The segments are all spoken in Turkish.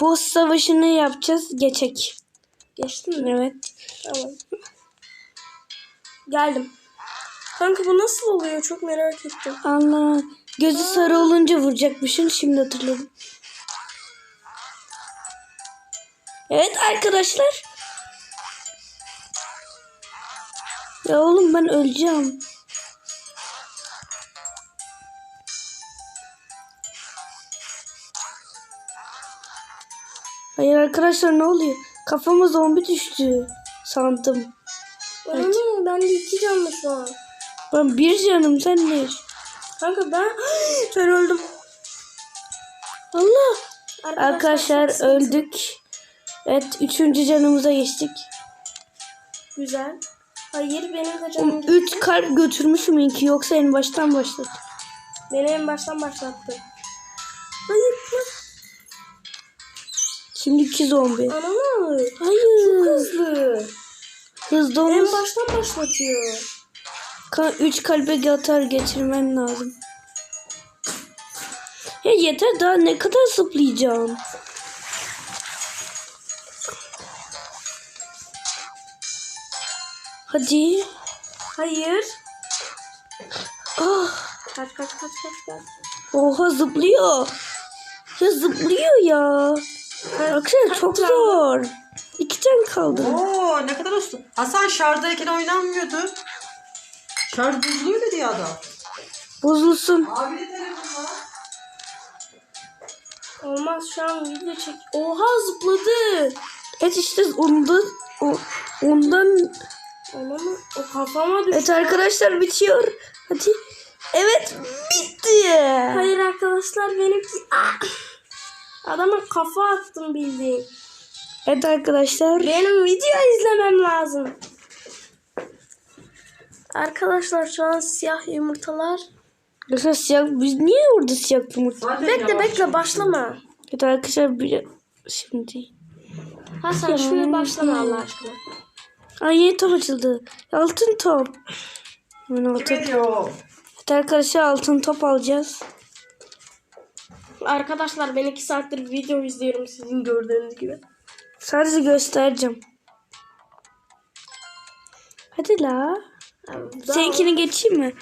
boss savaşını yapacağız. Geçek. Geçtin mi? Evet. Tamam. Geldim. Kanka bu nasıl oluyor? Çok merak ettim. Allah. Gözü sarı olunca vuracakmışsın. Şimdi hatırladım. Evet arkadaşlar. Ya oğlum ben öleceğim. Hayır arkadaşlar ne oluyor? Kafama zombi düştü sandım. Evet. ben de iki canlı şu an. Ben bir canım sen ne? Kanka ben ben öldüm. Allah. Arkadaşlar sıkıntı. öldük. Evet üçüncü canımıza geçtik. Güzel. Hayır benim de canım gitti. Üç kalp götürmüşüm ilk yoksa en baştan başladı. Beni en baştan başlattı. Hayır. Şimdi iki zombi. Ananı. Hayır. Hızlı. Hızlı En olmaz. baştan başlatıyor. Ka- üç kalbe atar geçirmen lazım. Ya yeter daha ne kadar zıplayacağım. Hadi. Hayır. Ah, Kaç kaç kaç kaç kaç. oha zıplıyor. Ya zıplıyor ya. Arkadaşlar çok can? zor. İki can kaldı. Oo ne kadar olsun. Hasan şarjdayken oynanmıyordu. Şarj bozuluyor dedi ya adam. Bozulsun. Abi de telefon var. Olmaz şu an video çek. Oha zıpladı. Evet işte ondan o, ondan Ananı o kafama düştü. Evet arkadaşlar bitiyor. Hadi. Evet bitti. Hayır arkadaşlar benimki Ah! Adama kafa attım bildiğin. Evet arkadaşlar. Benim video izlemem lazım. Arkadaşlar şu an siyah yumurtalar. Arkadaşlar siyah biz niye orada siyah yumurta? Zaten Bekle yavaş. bekle başlama. Evet arkadaşlar bir şimdi. Hasan şimdi başlama Allah aşkına. Ay yeni top açıldı. Altın top. Kim altın. ediyor? Evet arkadaşlar altın top alacağız. Arkadaşlar ben iki saattir video izliyorum sizin gördüğünüz gibi. Sadece göstereceğim. Hadi la. Daha- Seninkini geçeyim mi?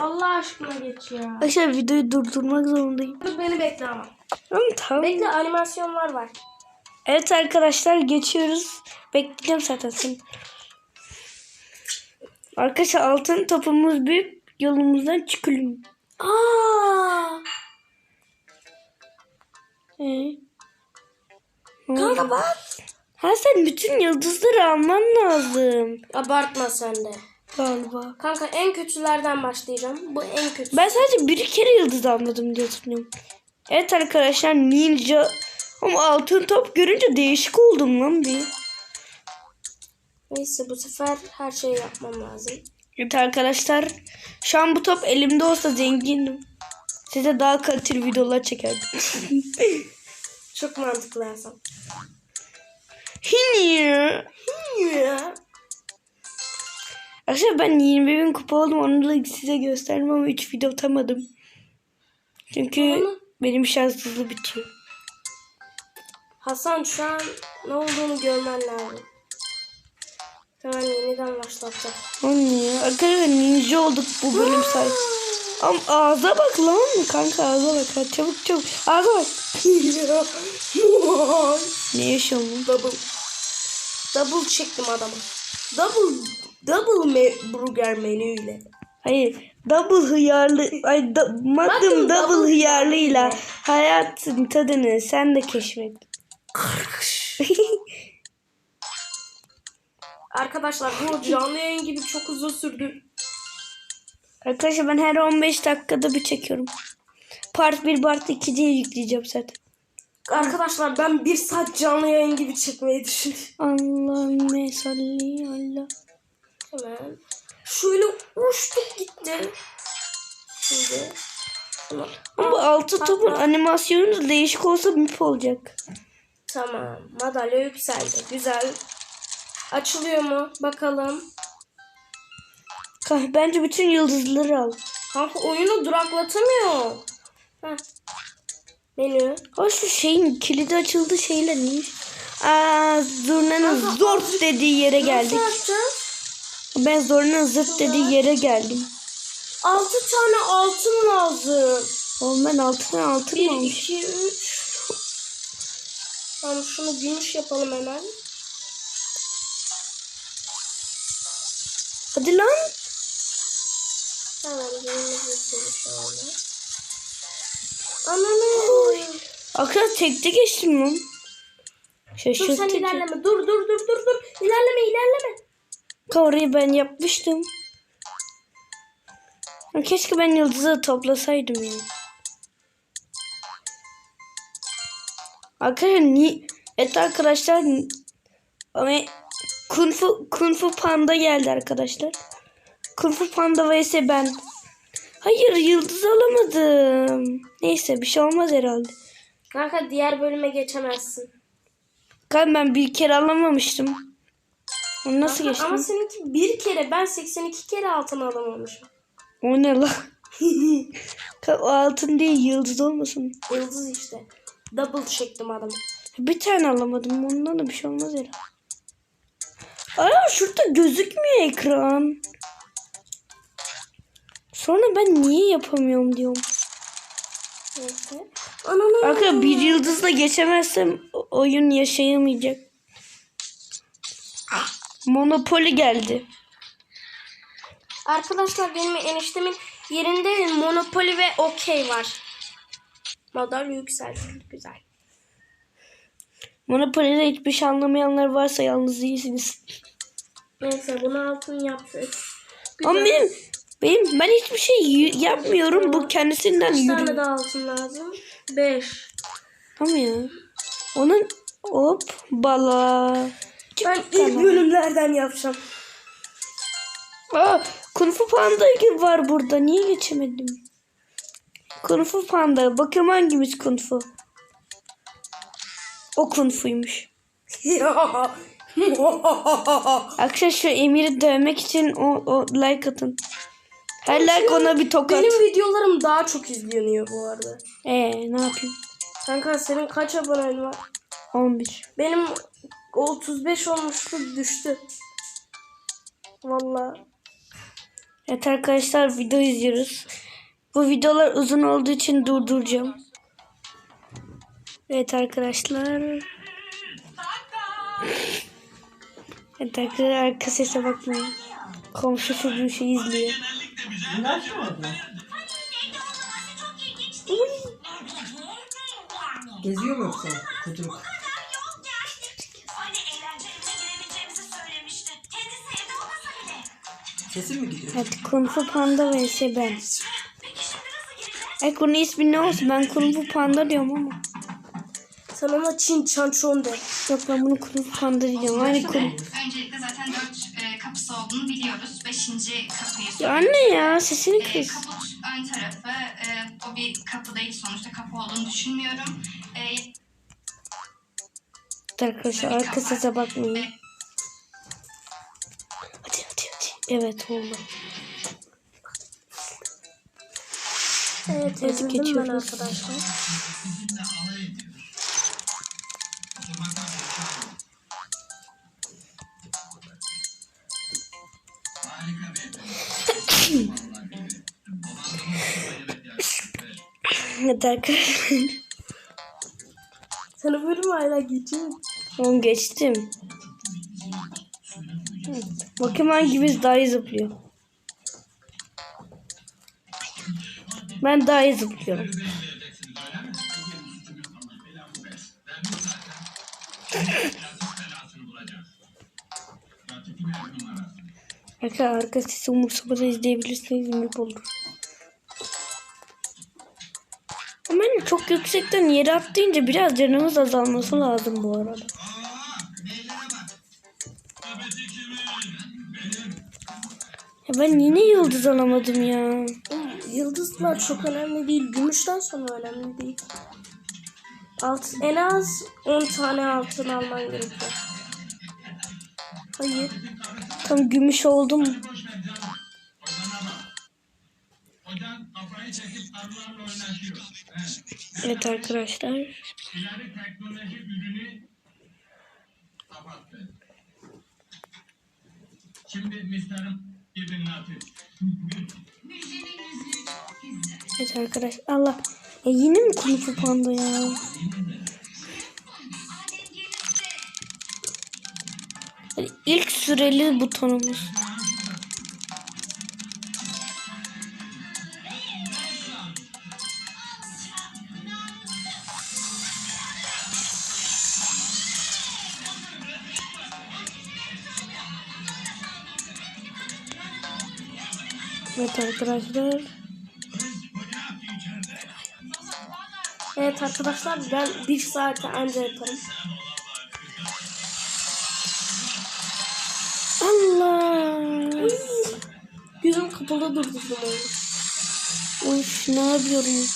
Allah aşkına geç ya. Arkadaşlar videoyu durdurmak zorundayım. Dur beni bekle ama. Ama tamam. Bekle animasyonlar var. Evet arkadaşlar geçiyoruz. Bekleyeceğim zaten seni. Arkadaşlar altın topumuz büyük. Yolumuzdan çıkalım. Aa! Ee? Kanka bak. Ha sen bütün yıldızları alman lazım. Abartma sen de. Galiba. Kanka en kötülerden başlayacağım. Bu en kötü. Ben sadece bir kere yıldız almadım diye hatırlıyorum. Evet arkadaşlar ninja. Ama altın top görünce değişik oldum lan bir. Neyse bu sefer her şeyi yapmam lazım. Evet arkadaşlar. Şu an bu top elimde olsa zengindim. Size daha kaliteli videolar çekerdim. Çok mantıklı Hasan. Hiniye. Ya. Arkadaşlar ben 20 bin kupa oldum. Onu da size göstermem ama 3 video atamadım. Çünkü Ama- benim hızlı bitiyor. Hasan şu an ne olduğunu görmen lazım. Hemen yeniden başlatacağım. O ne ya? Arkadaşlar ninja olduk bu bölüm sayesinde. Ama ağza bak lan. Kanka ağza bak. Hadi çabuk çabuk. Ağza bak. Ne yaşıyorsun lan? Double. Double çektim adamı. Double. Double me burger menüyle. Hayır. Double hıyarlı. Ay da, Magnum double, double hıyarlıyla hıyarlı. hayatın tadını sen de keşfet. Arkadaşlar bu canlı yayın gibi çok uzun sürdü. Arkadaşlar ben her 15 dakikada bir çekiyorum. Part 1 part 2 diye yükleyeceğim zaten. Arkadaşlar ben bir saat canlı yayın gibi çekmeyi düşünüyorum. Allahümme salli Allah. Hemen. Şöyle uçtuk gitti. Şimdi. Ama bu altı topun animasyonu değişik olsa mip olacak. Tamam. Madalya yükseldi. Güzel. Açılıyor mu? Bakalım. Bence bütün yıldızları al. Kanka oyunu duraklatamıyor. Heh. Menü. Ha şu şeyin kilidi açıldı şeyle neymiş? Aa, zurnanın zort dediği yere geldik. Ben zurnanın zırt dediği yere geldim. Altı tane altın lazım. Oğlum ben altına altın Bir, mı almış? iki, üç. Tamam şunu gümüş yapalım hemen. Hadi lan. Hemen gümüş yapalım şöyle. Ananı. Arkadaş tekte geçtim lan. Dur sen Şaşırtıcı. ilerleme. Dur dur dur dur dur. İlerleme ilerleme. Orayı ben yapmıştım. Ya Keşke ben yıldızı toplasaydım ya. Arkadaşlar ni Evet arkadaşlar ama Kung Fu, Kung Fu Panda geldi arkadaşlar. Kung Fu Panda vs ben. Hayır yıldız alamadım. Neyse bir şey olmaz herhalde. Kanka diğer bölüme geçemezsin. Kanka ben bir kere alamamıştım. Onu nasıl geçtim? Ama seninki bir kere ben 82 kere altın alamamışım. O ne? Kanka, o altın değil yıldız olmasın. Yıldız işte. Double çektim adamı. Bir tane alamadım. Ondan da bir şey olmaz herhalde. Aa şurada gözükmüyor ekran. Sonra ben niye yapamıyorum diyorum. Neyse. Ananı. Arkadaşlar bir yıldızla geçemezsem oyun yaşayamayacak. Monopoly geldi. Arkadaşlar benim eniştemin yerinde Monopoly ve Okey var. Madalya yükseltildi güzel. Monopoly'de hiçbir şey anlamayanlar varsa yalnız değilsiniz. Neyse bunu altın yaptık. Ama benim, benim ben hiçbir şey yapmıyorum. Bu kendisinden Kaç tane yürü. daha altın lazım? 5. Ama ya. Onun hop bala. Ben ilk bölümlerden yapacağım. Aa, Kung Fu Panda var burada. Niye geçemedim? Kung Fu Panda. Bakıyorum hangimiz Kung Fu? O Kung Fu'ymuş. Arkadaşlar şu Emir'i dövmek için o, o like atın. Her like ona bir tokat. Benim videolarım daha çok izleniyor bu arada. Ee ne yapayım? Kanka senin kaç abonen var? 11. Benim 35 olmuştu düştü. Vallahi. Evet arkadaşlar video izliyoruz. Bu videolar uzun olduğu için durduracağım. Evet arkadaşlar. Evet arkadaşlar arka sese bakmayın. Komşu çocuğu şey izliyor. Geziyor mu yoksa eğlencelerine girebileceğimizi söylemişti. Kendisi evde olmasa bile. Kesin mi gidiyor? Evet Kung Fu Panda vs ben. Peki şimdi nasıl gireceğiz? Ay bunun ismi ne olsun? Ben Kung Fu Panda diyorum ama. Sen ona Çin Çançon de. Yok ben bunu Kung Fu Panda diyeceğim. Hani Kung... Öncelikle Beşinci kapıyı Ya anne ya sesini E, kız. kaput ön tarafı. E, o bir kapı değil sonuçta kapı olduğunu düşünmüyorum. E, Evet arkadaşlar arka sese bakmayın. Hadi hadi hadi. Evet oldu. Evet ben geçiyoruz. arkadaşlar. Evet arkadaşlar. Sana bölüm hala geçiyor. Onu geçtim. Bakayım hangimiz daha iyi zıplıyor. Ben daha iyi zıplıyorum. Arka, arka sesi umursamada izleyebilirsiniz mutlu olur. Ama hani çok yüksekten yere atlayınca biraz canımız azalması lazım bu arada. Ya ben yine yıldız alamadım ya. Yıldızlar çok önemli değil. Gümüşten sonra önemli değil. Alt, en az 10 tane altın alman gerekiyor. Hayır. Tam gümüş oldum. Evet arkadaşlar. Evet arkadaşlar. Allah. Ya yine mi Kung Fu ya? Hadi ilk süreli butonumuz. Evet arkadaşlar. Evet arkadaşlar ben bir saate anca yaparım. Allah. Gözüm kapalı durdu zaman. Uf ne yapıyorum?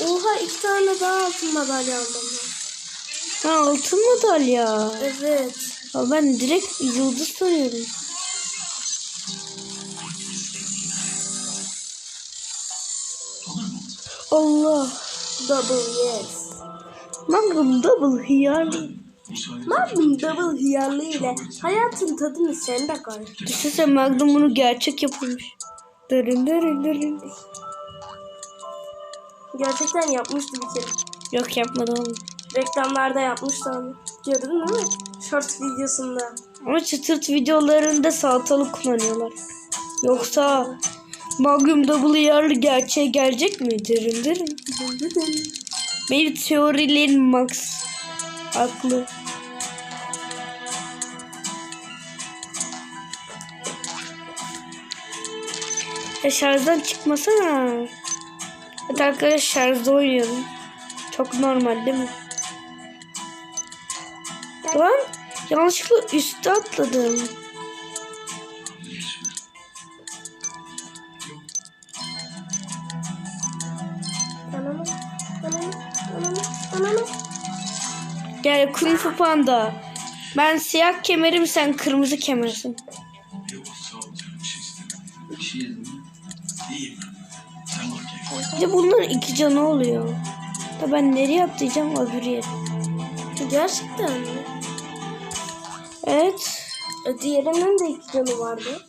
Oha iki tane daha altın madalya aldım ben. Ha altın madalya. Evet. Ya ben direkt yıldız sanıyorum. Allah. Double yes. Magnum double hiyali. Magnum double hıyarlı ile hayatın tadını sen de koy. Düşünsene Magnum bunu gerçek yapılmış. Dırın dırın dırın. Gerçekten yapmıştı bir kere. Yok yapmadı oğlum. Reklamlarda yapmıştı abi. Gördün değil mi? Short videosunda. Ama çıtırt videolarında salatalık kullanıyorlar. Yoksa Magnum double hiyarlı gerçeğe gelecek mi? Dırın dırın. Benim teorilerim max. Aklı. Ya şarjdan çıkmasana. Evet arkadaşlar şarjda oynuyorum. Çok normal değil mi? Lan yanlışlıkla üstte atladım. Gel Kung Fu Panda. Ben siyah kemerim sen kırmızı kemersin. Bir de bunların iki canı oluyor. Da ben nereye atlayacağım öbür yere. Gerçekten mi? Evet. E, diğerinin de iki canı vardı.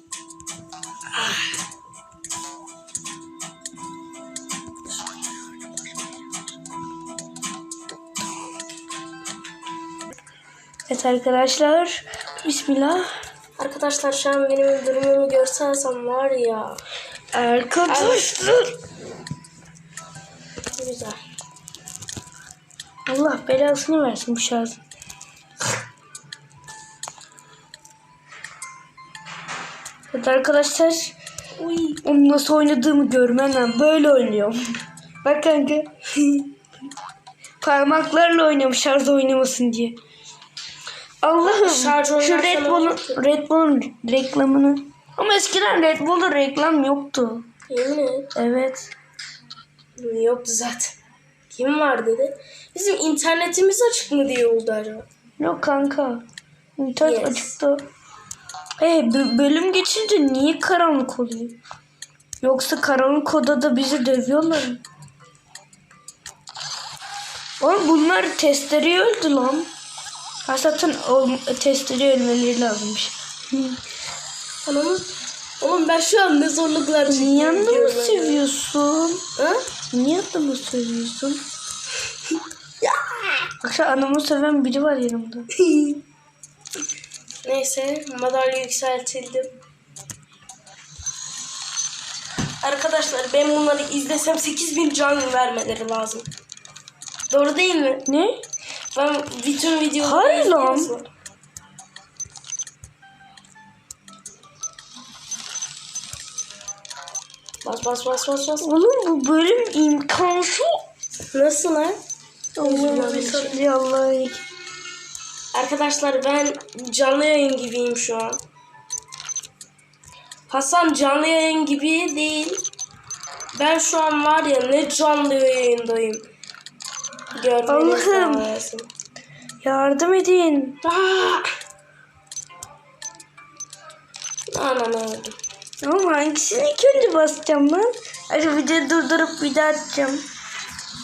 Evet arkadaşlar. Bismillah. Arkadaşlar şu an benim durumumu görsersem var ya. Arkadaşlar. Allah belasını versin bu şarjın. Evet arkadaşlar. Uy. Onu nasıl oynadığımı görmen lazım. Böyle oynuyorum. Bak kanka. Parmaklarla oynuyorum şarj oynamasın diye. Allah'ım şu Red Bull'un. Red Bull'un reklamını. Ama eskiden Red Bull'da reklam yoktu. Yemin et. Evet. Yoktu zaten. Kim var dedi. Bizim internetimiz açık mı diye oldu acaba? Yok kanka. İnternet Yes. açıktı. Hey bö- bölüm geçince niye karanlık oluyor? Yoksa karanlık odada bizi dövüyorlar mı? Oğlum bunlar testereye öldü lan. Ha zaten o testereye ölmeleri lazımmış. Anamı. Oğlum ben şu an ne zorluklar çekiyorum. Niye ben. seviyorsun? Ha? Niye adamı seviyorsun? Akşam anamı seven biri var yanımda. Neyse madalya yükseltildim. Arkadaşlar ben bunları izlesem 8000 can vermeleri lazım. Doğru değil mi? Ne? Ben bütün videoları Hayır lan. izliyorsun. Bas bas bas bas bas. Oğlum bu bölüm imkansız. Nasıl lan? Salli Allah'a Arkadaşlar ben canlı yayın gibiyim şu an. Hasan canlı yayın gibi değil. Ben şu an var ya ne canlı yayındayım. Allah'ım. Yardım edin. Aa! Anam öldüm. Ama hangisini ilk önce basacağım ben? Hadi videoyu durdurup bir daha atacağım.